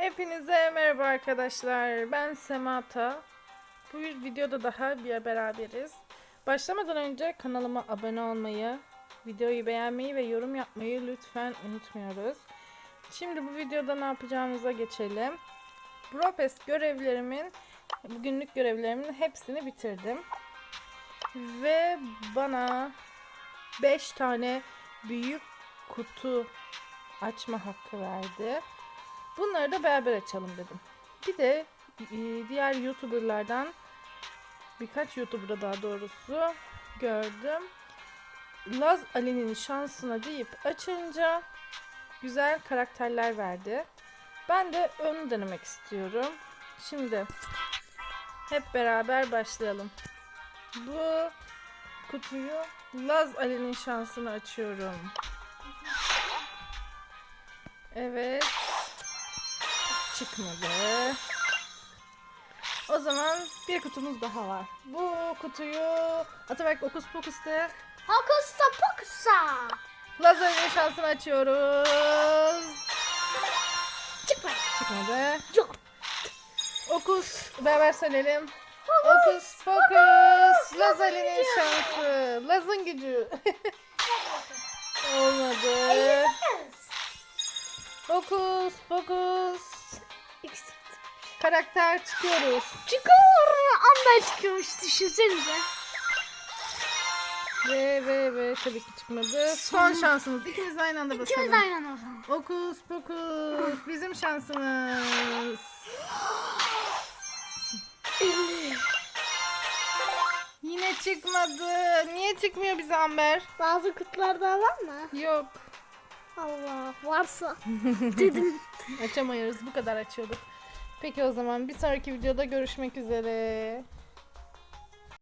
Hepinize merhaba arkadaşlar. Ben Semata. Bu videoda daha bir beraberiz. Başlamadan önce kanalıma abone olmayı, videoyu beğenmeyi ve yorum yapmayı lütfen unutmuyoruz. Şimdi bu videoda ne yapacağımıza geçelim. Bropes görevlerimin, bugünlük görevlerimin hepsini bitirdim. Ve bana 5 tane büyük kutu açma hakkı verdi. Bunları da beraber açalım dedim. Bir de e, diğer YouTuber'lardan birkaç YouTuber'da daha doğrusu gördüm. Laz Ali'nin şansına deyip açınca güzel karakterler verdi. Ben de onu denemek istiyorum. Şimdi hep beraber başlayalım. Bu kutuyu Laz Ali'nin şansını açıyorum. Evet. Çıkmadı. O zaman bir kutumuz daha var. Bu kutuyu Atabek Okus Pokus'ta Hokusa pokusa. Lazer'in şansını açıyoruz. Çıkma. Çıkmadı. Yok. Okus beraber söyleyelim. Okus Pokus. Lazer'in şansı. Laz'ın gücü. Olmadı. Okus Pokus. Karakter çıkıyoruz. Çıkıyor. Anda çıkıyormuş düşünsenize. Ve ve ve tabii ki çıkmadı. Son şansımız. İkimiz aynı anda İkimiz basalım. de aynı anda basalım. Okus pokus. Bizim şansımız. Yine çıkmadı. Niye çıkmıyor bize Amber? Bazı kutularda var mı? Yok. Allah varsa dedim. Açamıyoruz. Bu kadar açıyorduk. Peki o zaman bir sonraki videoda görüşmek üzere.